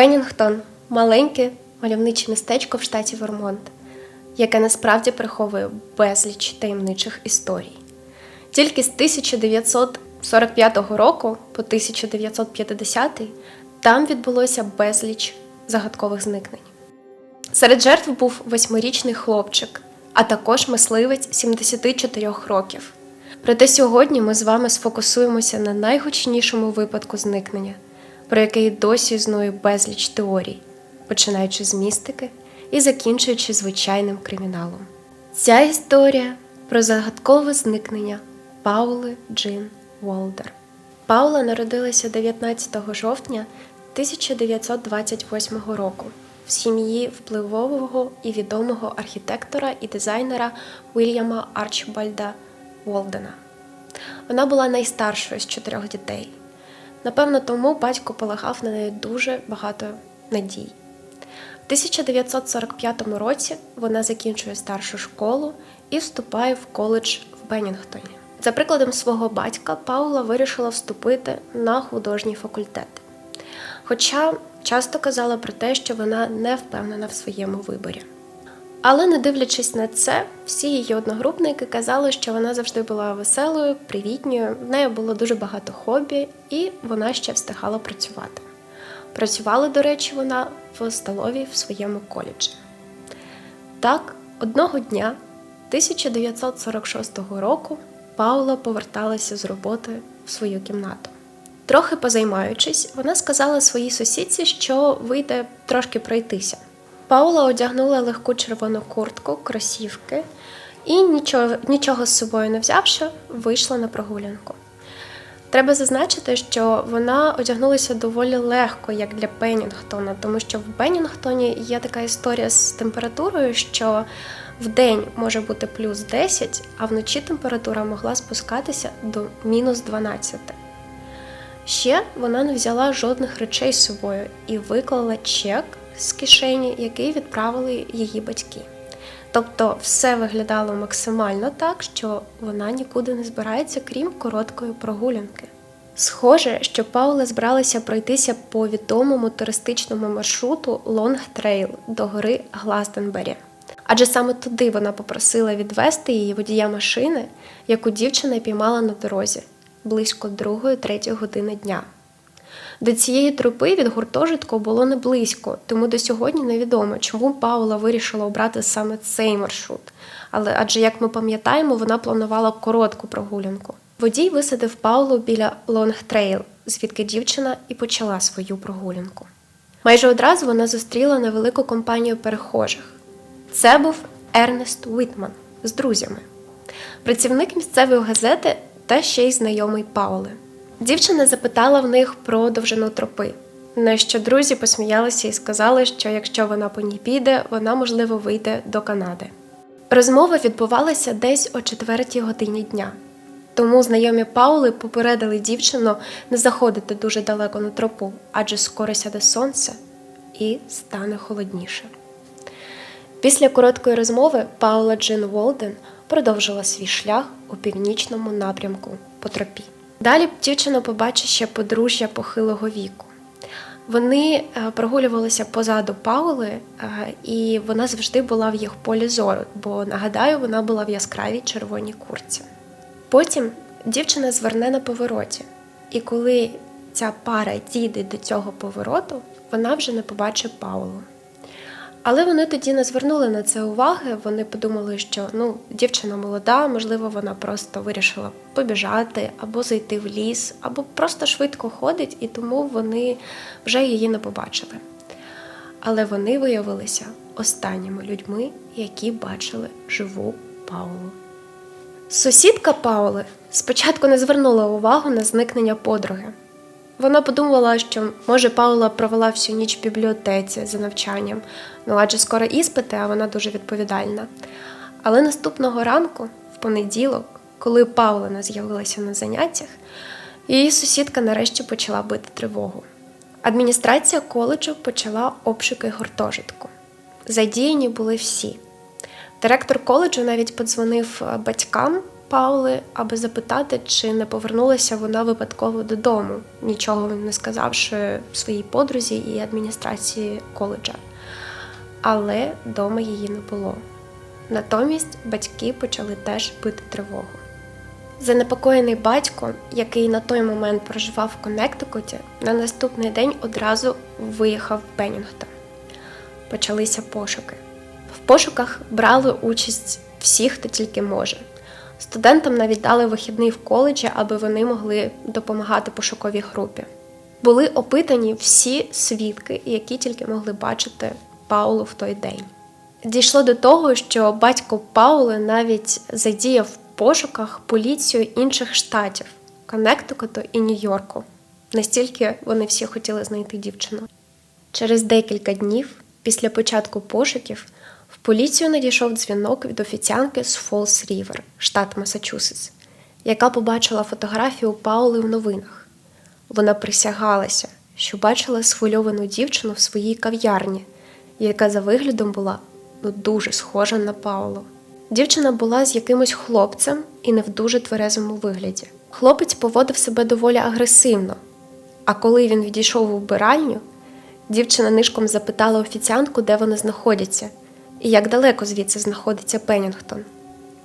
Беннінгтон маленьке мальовниче містечко в штаті Вермонт, яке насправді приховує безліч таємничих історій. Тільки з 1945 року по 1950 там відбулося безліч загадкових зникнень. Серед жертв був восьмирічний хлопчик, а також мисливець 74 років. Проте сьогодні ми з вами сфокусуємося на найгучнішому випадку зникнення, про який досі існує безліч теорій, починаючи з містики і закінчуючи звичайним криміналом. Ця історія про загадкове зникнення Паули Джин Волдер. Паула народилася 19 жовтня 1928 року в сім'ї впливового і відомого архітектора і дизайнера Вільяма Арчибальда Волдена. Вона була найстаршою з чотирьох дітей. Напевно, тому батько полагав на неї дуже багато надій. В 1945 році вона закінчує старшу школу і вступає в коледж в Беннінгтоні. За прикладом свого батька, Паула вирішила вступити на художній факультет. Хоча часто казала про те, що вона не впевнена в своєму виборі. Але не дивлячись на це, всі її одногрупники казали, що вона завжди була веселою, привітною, в неї було дуже багато хобі, і вона ще встигала працювати. Працювала, до речі, вона в столовій в своєму коледжі. Так, одного дня, 1946 року, Паула поверталася з роботи в свою кімнату. Трохи позаймаючись, вона сказала своїй сусідці, що вийде трошки пройтися. Паула одягнула легку червону куртку, кросівки і, нічого, нічого з собою не взявши, вийшла на прогулянку. Треба зазначити, що вона одягнулася доволі легко, як для Беннінгтона, тому що в Беннінгтоні є така історія з температурою, що в день може бути плюс 10, а вночі температура могла спускатися до мінус 12. Ще вона не взяла жодних речей з собою і виклала чек з кишені, який відправили її батьки. Тобто все виглядало максимально так, що вона нікуди не збирається, крім короткої прогулянки. Схоже, що Паула збиралася пройтися по відомому туристичному маршруту Лонг Трейл до гори Гластенбері. Адже саме туди вона попросила відвести її водія машини, яку дівчина піймала на дорозі близько 2-3 години дня. До цієї тропи від гуртожитку було не близько, тому до сьогодні невідомо, чому Паула вирішила обрати саме цей маршрут. Але адже, як ми пам'ятаємо, вона планувала коротку прогулянку. Водій висадив Паулу біля Лонг Трейл, звідки дівчина і почала свою прогулянку. Майже одразу вона зустріла невелику компанію перехожих. Це був Ернест Уітман з друзями, працівник місцевої газети та ще й знайомий Паули. Дівчина запитала в них про довжину тропи, на що друзі посміялися і сказали, що якщо вона по ній піде, вона можливо вийде до Канади. Розмова відбувалася десь о четвертій годині дня. Тому знайомі Паули попередили дівчину не заходити дуже далеко на тропу, адже скоро сяде сонце і стане холодніше. Після короткої розмови Паула Джин Волден продовжила свій шлях у північному напрямку по тропі. Далі дівчина побачить ще подружжя похилого віку. Вони е, прогулювалися позаду Паули, е, і вона завжди була в їх полі зору, бо нагадаю, вона була в яскравій червоній курці. Потім дівчина зверне на повороті, і коли ця пара дійде до цього повороту, вона вже не побачить Паулу. Але вони тоді не звернули на це уваги. Вони подумали, що ну, дівчина молода, можливо, вона просто вирішила побіжати або зайти в ліс, або просто швидко ходить, і тому вони вже її не побачили. Але вони виявилися останніми людьми, які бачили живу Паулу. Сусідка Паули спочатку не звернула увагу на зникнення подруги. Вона подумала, що може Паула провела всю ніч в бібліотеці за навчанням, ну адже скоро іспити, а вона дуже відповідальна. Але наступного ранку, в понеділок, коли Паула з'явилася на заняттях, її сусідка нарешті почала бити тривогу. Адміністрація коледжу почала обшуки гуртожитку. Задіяні були всі. Директор коледжу навіть подзвонив батькам Паули, аби запитати, чи не повернулася вона випадково додому, нічого не сказавши своїй подрузі і адміністрації коледжа. Але вдома її не було. Натомість батьки почали теж бити тривогу. Занепокоєний батько, який на той момент проживав в Коннектикуті, на наступний день одразу виїхав в Беннінгтон. Почалися пошуки. В пошуках брали участь всі, хто тільки може. Студентам навіть дали вихідний в коледжі, аби вони могли допомагати пошуковій групі. Були опитані всі свідки, які тільки могли бачити Паулу в той день. Дійшло до того, що батько Паули навіть задіяв в пошуках поліцію інших штатів Коннектикуту і Нью-Йорку. Настільки вони всі хотіли знайти дівчину. Через декілька днів після початку пошуків поліцію надійшов дзвінок від офіціанки з Фолс Рівер, штат Масачусетс, яка побачила фотографію Паули в новинах. Вона присягалася, що бачила схвильовану дівчину в своїй кав'ярні, яка за виглядом була ну, дуже схожа на Паулу. Дівчина була з якимось хлопцем і не в дуже тверезому вигляді. Хлопець поводив себе доволі агресивно, а коли він відійшов у вбиральню, дівчина нишком запитала офіціантку, де вони знаходяться, і як далеко звідси знаходиться Пеннінгтон.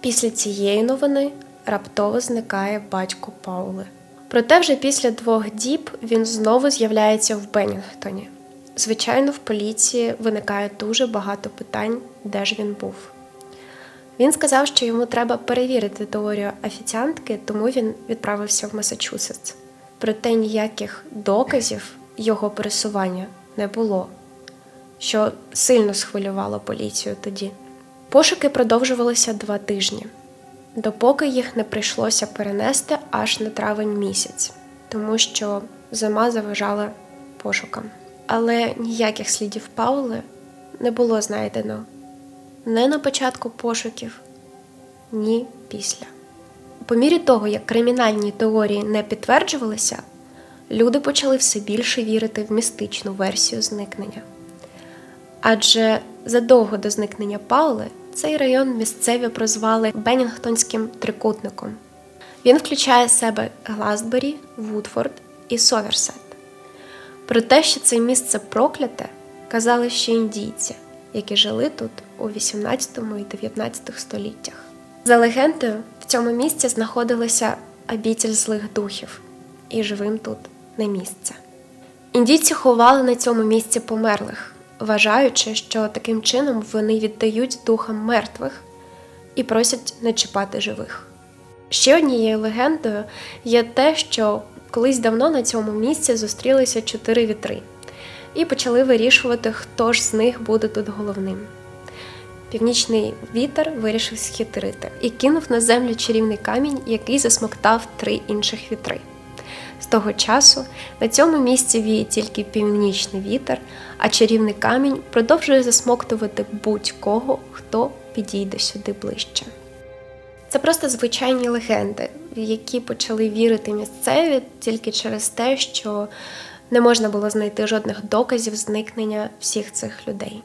Після цієї новини раптово зникає батько Паули. Проте вже після двох діб він знову з'являється в Беннінгтоні. Звичайно, в поліції виникає дуже багато питань, де ж він був. Він сказав, що йому треба перевірити теорію офіціантки, тому він відправився в Масачусетс. Проте ніяких доказів його пересування не було, що сильно схвилювало поліцію тоді. Пошуки продовжувалися два тижні, допоки їх не прийшлося перенести аж на травень місяць, тому що зима заважала пошукам. Але ніяких слідів Паули не було знайдено не на початку пошуків, ні після. По мірі того, як кримінальні теорії не підтверджувалися, люди почали все більше вірити в містичну версію зникнення. Адже задовго до зникнення Паули цей район місцеві прозвали Беннінгтонським трикутником. Він включає в себе Глазбері, Вудфорд і Соверсет. Про те, що це місце прокляте, казали ще індійці, які жили тут у 18 і 19 століттях. За легендою, в цьому місці знаходилася обітель злих духів, і живим тут не місце. Індійці ховали на цьому місці померлих, вважаючи, що таким чином вони віддають духам мертвих і просять не чіпати живих. Ще однією легендою є те, що колись давно на цьому місці зустрілися чотири вітри і почали вирішувати, хто ж з них буде тут головним. Північний вітер вирішив схитрити і кинув на землю чарівний камінь, який засмоктав три інших вітри. Того часу на цьому місці віє тільки північний вітер, а чарівний камінь продовжує засмоктувати будь-кого, хто підійде сюди ближче. Це просто звичайні легенди, в які почали вірити місцеві тільки через те, що не можна було знайти жодних доказів зникнення всіх цих людей.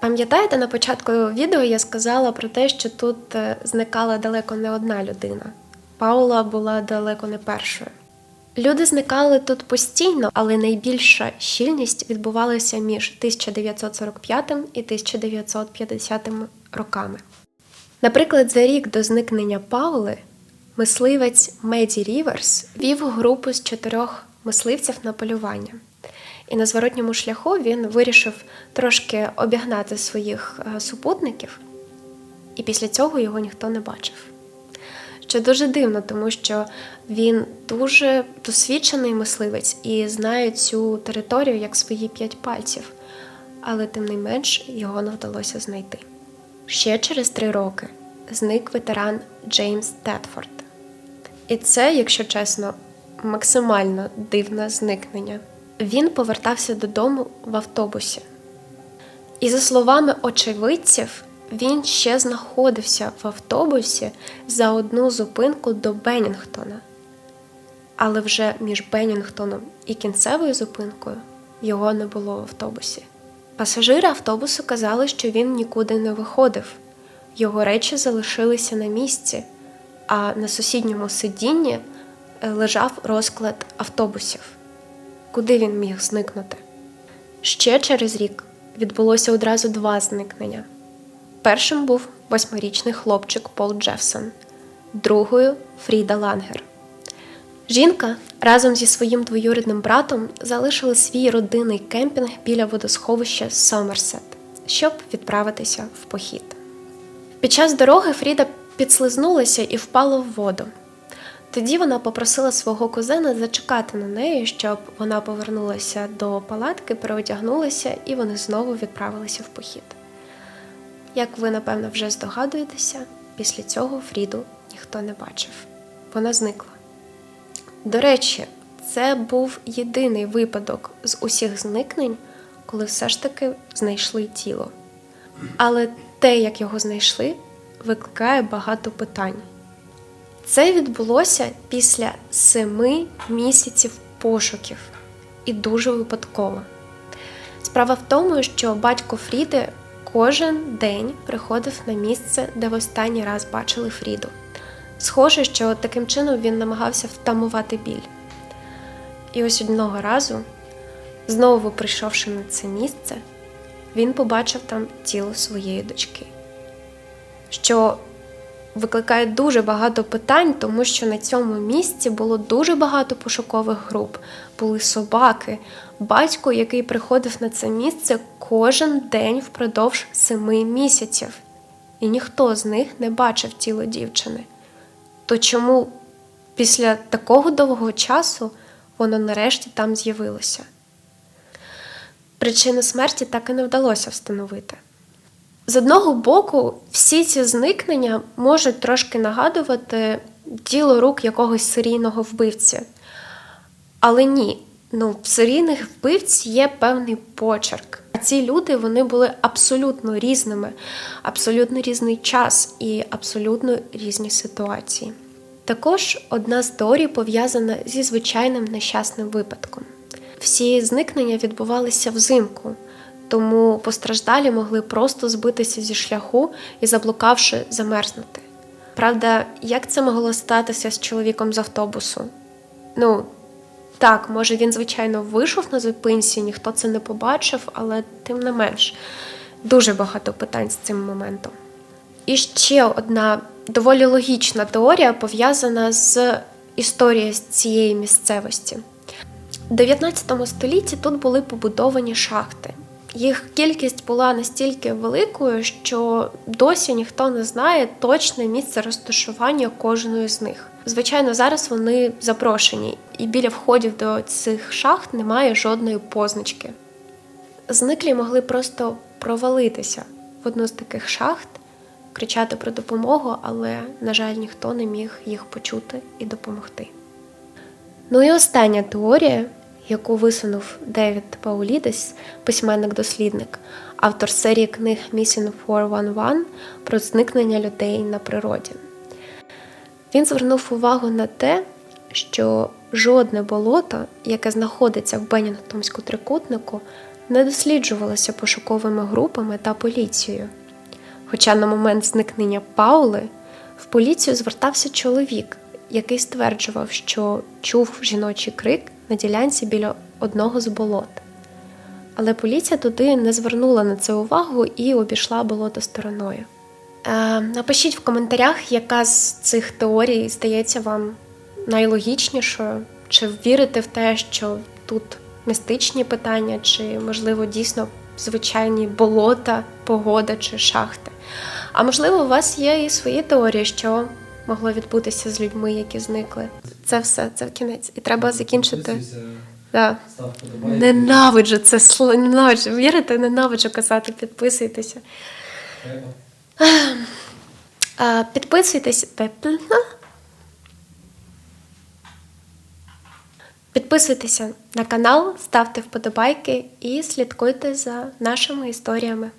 Пам'ятаєте, на початку відео я сказала про те, що тут е, зникала далеко не одна людина. Паула була далеко не першою. Люди зникали тут постійно, але найбільша щільність відбувалася між 1945 і 1950 роками. Наприклад, за рік до зникнення Паули мисливець Меді Ріверс вів групу з чотирьох мисливців на полювання. І на зворотньому шляху він вирішив трошки обігнати своїх е, супутників, і після цього його ніхто не бачив. Що дуже дивно, тому що він дуже досвідчений мисливець і знає цю територію як свої п'ять пальців, але тим не менш його не вдалося знайти. Ще через три роки зник ветеран Джеймс Тетфорд. І це, якщо чесно, максимально дивне зникнення. Він повертався додому в автобусі. І, за словами очевидців, він ще знаходився в автобусі за одну зупинку до Беннінгтона. Але вже між Беннінгтоном і кінцевою зупинкою його не було в автобусі. Пасажири автобусу казали, що він нікуди не виходив, його речі залишилися на місці, а на сусідньому сидінні е, лежав розклад автобусів. Куди він міг зникнути? Ще через рік відбулося одразу два зникнення. Першим був восьмирічний хлопчик Пол Джефсон, другою Фріда Лангер. Жінка разом зі своїм двоюрідним братом залишили свій родинний кемпінг біля водосховища Сомерсет, щоб відправитися в похід. Під час дороги Фріда підслизнулася і впала в воду. Тоді вона попросила свого кузена зачекати на неї, щоб вона повернулася до палатки, переодягнулася, і вони знову відправилися в похід. Як ви, напевно, вже здогадуєтеся, після цього Фріду ніхто не бачив. Вона зникла. До речі, це був єдиний випадок з усіх зникнень, коли все ж таки знайшли тіло. Але те, як його знайшли, викликає багато питань. Це відбулося після семи місяців пошуків і дуже випадково. Справа в тому, що батько Фріди кожен день приходив на місце, де в останній раз бачили Фріду. Схоже, що таким чином він намагався втамувати біль. І ось одного разу, знову прийшовши на це місце, він побачив там тіло своєї дочки, що викликає дуже багато питань, тому що на цьому місці було дуже багато пошукових груп, були собаки, батько, який приходив на це місце кожен день впродовж семи місяців, і ніхто з них не бачив тіло дівчини. То чому після такого довгого часу воно нарешті там з'явилося? Причину смерті так і не вдалося встановити. З одного боку, всі ці зникнення можуть трошки нагадувати діло рук якогось серійного вбивці. Але ні, ну, в серійних вбивць є певний почерк. А ці люди вони були абсолютно різними, абсолютно різний час і абсолютно різні ситуації. Також одна з теорій пов'язана зі звичайним нещасним випадком. Всі зникнення відбувалися взимку, тому постраждалі могли просто збитися зі шляху і, заблукавши, замерзнути. Правда, як це могло статися з чоловіком з автобусу? Ну, так, може, він, звичайно, вийшов на зупинці, ніхто це не побачив, але тим не менш, дуже багато питань з цим моментом. І ще одна доволі логічна теорія пов'язана з історією з цієї місцевості. У 19 столітті тут були побудовані шахти. Їх кількість була настільки великою, що досі ніхто не знає точне місце розташування кожної з них. Звичайно, зараз вони запрошені, і біля входів до цих шахт немає жодної позначки. Зниклі могли просто провалитися в одну з таких шахт, кричати про допомогу, але, на жаль, ніхто не міг їх почути і допомогти. Ну і остання теорія, яку висунув Девід Паулідес, письменник-дослідник, автор серії книг Missing 411 про зникнення людей на природі. Він звернув увагу на те, що жодне болото, яке знаходиться в Беннінгтонську трикутнику, не досліджувалося пошуковими групами та поліцією. Хоча на момент зникнення Паули в поліцію звертався чоловік, який стверджував, що чув жіночий крик на ділянці біля одного з болот. Але поліція туди не звернула на це увагу і обійшла болото стороною. Е, напишіть в коментарях, яка з цих теорій здається вам найлогічнішою, чи вірите в те, що тут містичні питання, чи, можливо, дійсно звичайні болота, погода чи шахти. А можливо, у вас є і свої теорії, що могло відбутися з людьми, які зникли. Це все, це кінець. І треба закінчити. Да. Ненавиджу це слово, ненавиджу. Вірите, ненавиджу казати, підписуйтеся. А, Підписуйтесь. Підписуйтеся на канал, ставте вподобайки і слідкуйте за нашими історіями.